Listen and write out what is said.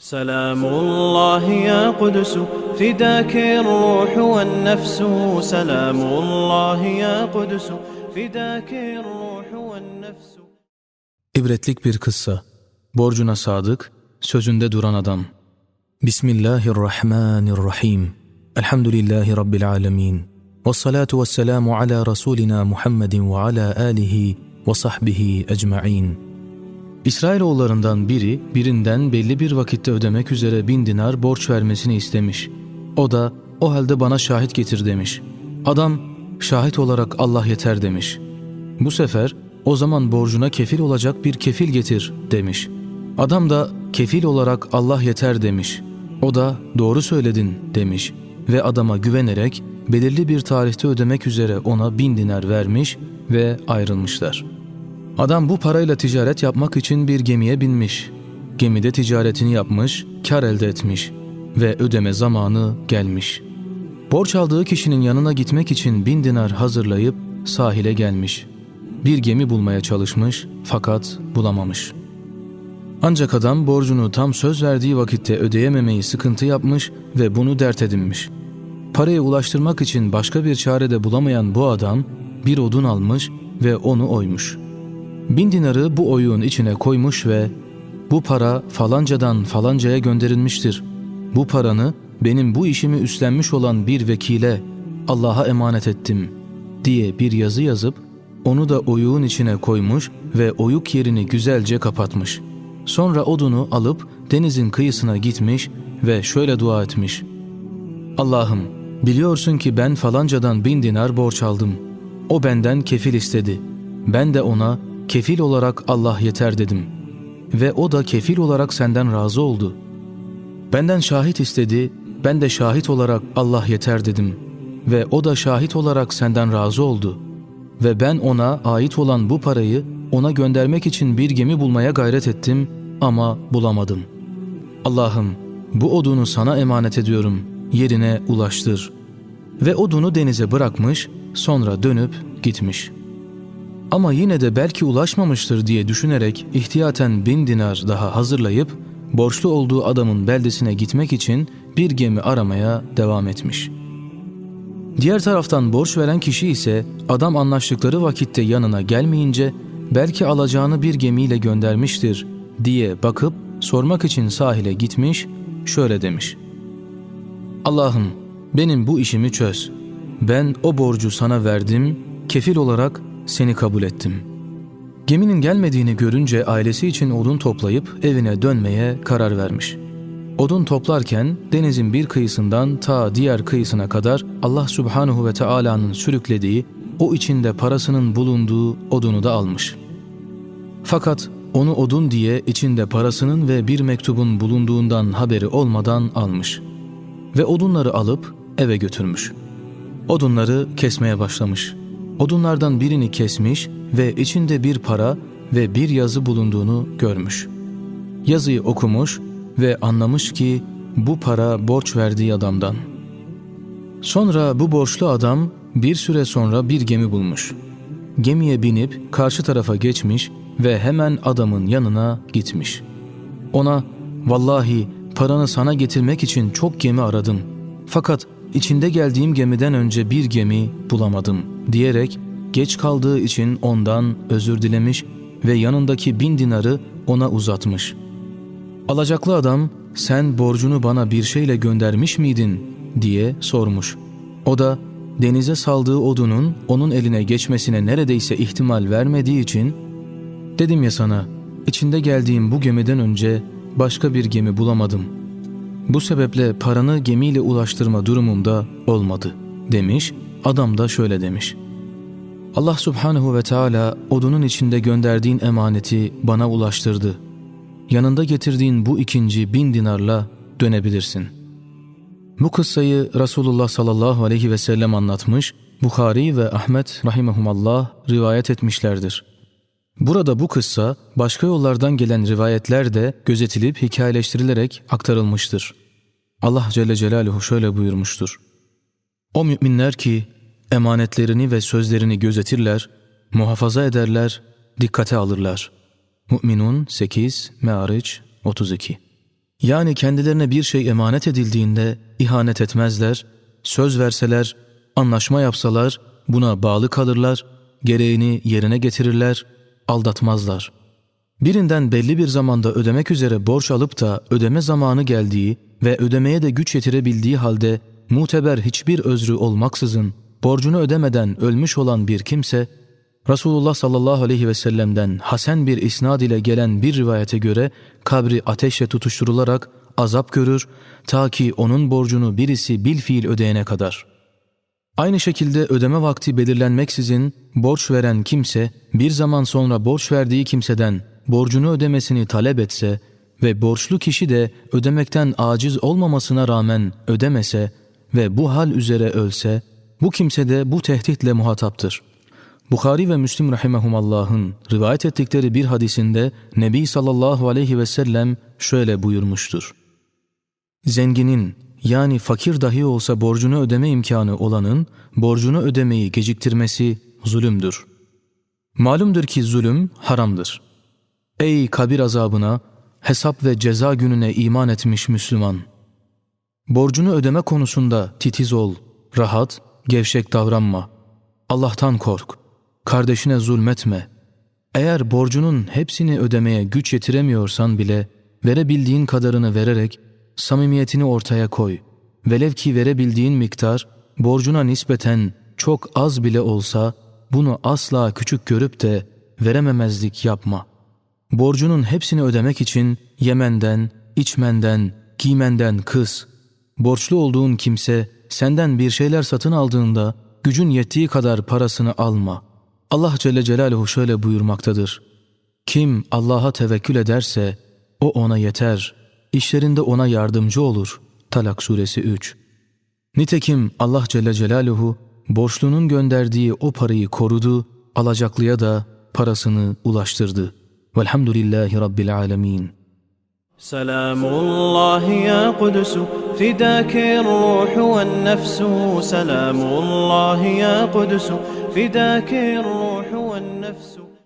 سلام الله يا قدس فداك الروح والنفس سلام الله يا قدس فداك الروح والنفس İbretlik bir kıssa. Borcuna sadık, sözünde duran adam. Bismillahirrahmanirrahim. Elhamdülillahi Rabbil alemin. Ve salatu ve selamu ala Resulina Muhammedin ve ala alihi ve sahbihi ecma'in. İsrailoğullarından biri birinden belli bir vakitte ödemek üzere bin dinar borç vermesini istemiş. O da o halde bana şahit getir demiş. Adam şahit olarak Allah yeter demiş. Bu sefer o zaman borcuna kefil olacak bir kefil getir demiş. Adam da kefil olarak Allah yeter demiş. O da doğru söyledin demiş ve adama güvenerek belirli bir tarihte ödemek üzere ona bin dinar vermiş ve ayrılmışlar. Adam bu parayla ticaret yapmak için bir gemiye binmiş. Gemide ticaretini yapmış, kar elde etmiş ve ödeme zamanı gelmiş. Borç aldığı kişinin yanına gitmek için bin dinar hazırlayıp sahile gelmiş. Bir gemi bulmaya çalışmış fakat bulamamış. Ancak adam borcunu tam söz verdiği vakitte ödeyememeyi sıkıntı yapmış ve bunu dert edinmiş. Parayı ulaştırmak için başka bir çare de bulamayan bu adam bir odun almış ve onu oymuş. Bin dinarı bu oyun içine koymuş ve bu para falancadan falancaya gönderilmiştir. Bu paranı benim bu işimi üstlenmiş olan bir vekile Allah'a emanet ettim diye bir yazı yazıp onu da oyuğun içine koymuş ve oyuk yerini güzelce kapatmış. Sonra odunu alıp denizin kıyısına gitmiş ve şöyle dua etmiş. Allah'ım biliyorsun ki ben falancadan bin dinar borç aldım. O benden kefil istedi. Ben de ona kefil olarak Allah yeter dedim. Ve o da kefil olarak senden razı oldu. Benden şahit istedi, ben de şahit olarak Allah yeter dedim. Ve o da şahit olarak senden razı oldu. Ve ben ona ait olan bu parayı ona göndermek için bir gemi bulmaya gayret ettim ama bulamadım. Allah'ım bu odunu sana emanet ediyorum, yerine ulaştır. Ve odunu denize bırakmış, sonra dönüp gitmiş.'' Ama yine de belki ulaşmamıştır diye düşünerek ihtiyaten bin dinar daha hazırlayıp borçlu olduğu adamın beldesine gitmek için bir gemi aramaya devam etmiş. Diğer taraftan borç veren kişi ise adam anlaştıkları vakitte yanına gelmeyince belki alacağını bir gemiyle göndermiştir diye bakıp sormak için sahile gitmiş, şöyle demiş. Allah'ım benim bu işimi çöz. Ben o borcu sana verdim, kefil olarak seni kabul ettim. Geminin gelmediğini görünce ailesi için odun toplayıp evine dönmeye karar vermiş. Odun toplarken denizin bir kıyısından ta diğer kıyısına kadar Allah Subhanahu ve Taala'nın sürüklediği, o içinde parasının bulunduğu odunu da almış. Fakat onu odun diye içinde parasının ve bir mektubun bulunduğundan haberi olmadan almış. Ve odunları alıp eve götürmüş. Odunları kesmeye başlamış.'' Odunlardan birini kesmiş ve içinde bir para ve bir yazı bulunduğunu görmüş. Yazıyı okumuş ve anlamış ki bu para borç verdiği adamdan. Sonra bu borçlu adam bir süre sonra bir gemi bulmuş. Gemiye binip karşı tarafa geçmiş ve hemen adamın yanına gitmiş. Ona vallahi paranı sana getirmek için çok gemi aradım. Fakat içinde geldiğim gemiden önce bir gemi bulamadım diyerek geç kaldığı için ondan özür dilemiş ve yanındaki bin dinarı ona uzatmış. Alacaklı adam sen borcunu bana bir şeyle göndermiş miydin diye sormuş. O da denize saldığı odunun onun eline geçmesine neredeyse ihtimal vermediği için dedim ya sana içinde geldiğim bu gemiden önce başka bir gemi bulamadım. Bu sebeple paranı gemiyle ulaştırma durumunda olmadı demiş. Adam da şöyle demiş. Allah subhanehu ve Teala odunun içinde gönderdiğin emaneti bana ulaştırdı. Yanında getirdiğin bu ikinci bin dinarla dönebilirsin. Bu kıssayı Resulullah sallallahu aleyhi ve sellem anlatmış, Bukhari ve Ahmet rahimehumallah rivayet etmişlerdir. Burada bu kıssa başka yollardan gelen rivayetler de gözetilip hikayeleştirilerek aktarılmıştır. Allah Celle Celaluhu şöyle buyurmuştur. O müminler ki emanetlerini ve sözlerini gözetirler, muhafaza ederler, dikkate alırlar. Mü'minun 8, Me'ariç 32 Yani kendilerine bir şey emanet edildiğinde ihanet etmezler, söz verseler, anlaşma yapsalar buna bağlı kalırlar, gereğini yerine getirirler, aldatmazlar. Birinden belli bir zamanda ödemek üzere borç alıp da ödeme zamanı geldiği ve ödemeye de güç yetirebildiği halde muteber hiçbir özrü olmaksızın borcunu ödemeden ölmüş olan bir kimse, Resulullah sallallahu aleyhi ve sellem'den hasen bir isnad ile gelen bir rivayete göre kabri ateşle tutuşturularak azap görür ta ki onun borcunu birisi bil fiil ödeyene kadar. Aynı şekilde ödeme vakti belirlenmeksizin borç veren kimse bir zaman sonra borç verdiği kimseden borcunu ödemesini talep etse ve borçlu kişi de ödemekten aciz olmamasına rağmen ödemese ve bu hal üzere ölse, bu kimse de bu tehditle muhataptır. Bukhari ve Müslim rahimehumallah'ın rivayet ettikleri bir hadisinde Nebi sallallahu aleyhi ve sellem şöyle buyurmuştur. Zenginin yani fakir dahi olsa borcunu ödeme imkanı olanın borcunu ödemeyi geciktirmesi zulümdür. Malumdur ki zulüm haramdır. Ey kabir azabına, hesap ve ceza gününe iman etmiş Müslüman! Borcunu ödeme konusunda titiz ol, rahat, gevşek davranma. Allah'tan kork, kardeşine zulmetme. Eğer borcunun hepsini ödemeye güç yetiremiyorsan bile verebildiğin kadarını vererek samimiyetini ortaya koy. Velev ki verebildiğin miktar borcuna nispeten çok az bile olsa bunu asla küçük görüp de verememezlik yapma. Borcunun hepsini ödemek için yemenden, içmenden, giymenden kız. Borçlu olduğun kimse senden bir şeyler satın aldığında gücün yettiği kadar parasını alma. Allah Celle Celaluhu şöyle buyurmaktadır. Kim Allah'a tevekkül ederse o ona yeter. İşlerinde ona yardımcı olur. Talak suresi 3 Nitekim Allah Celle Celaluhu borçlunun gönderdiği o parayı korudu, alacaklıya da parasını ulaştırdı. Velhamdülillahi Rabbil alemin. سلام الله يا قدس فداك الروح والنفس. سلام الله يا قدس فداك الروح والنفس.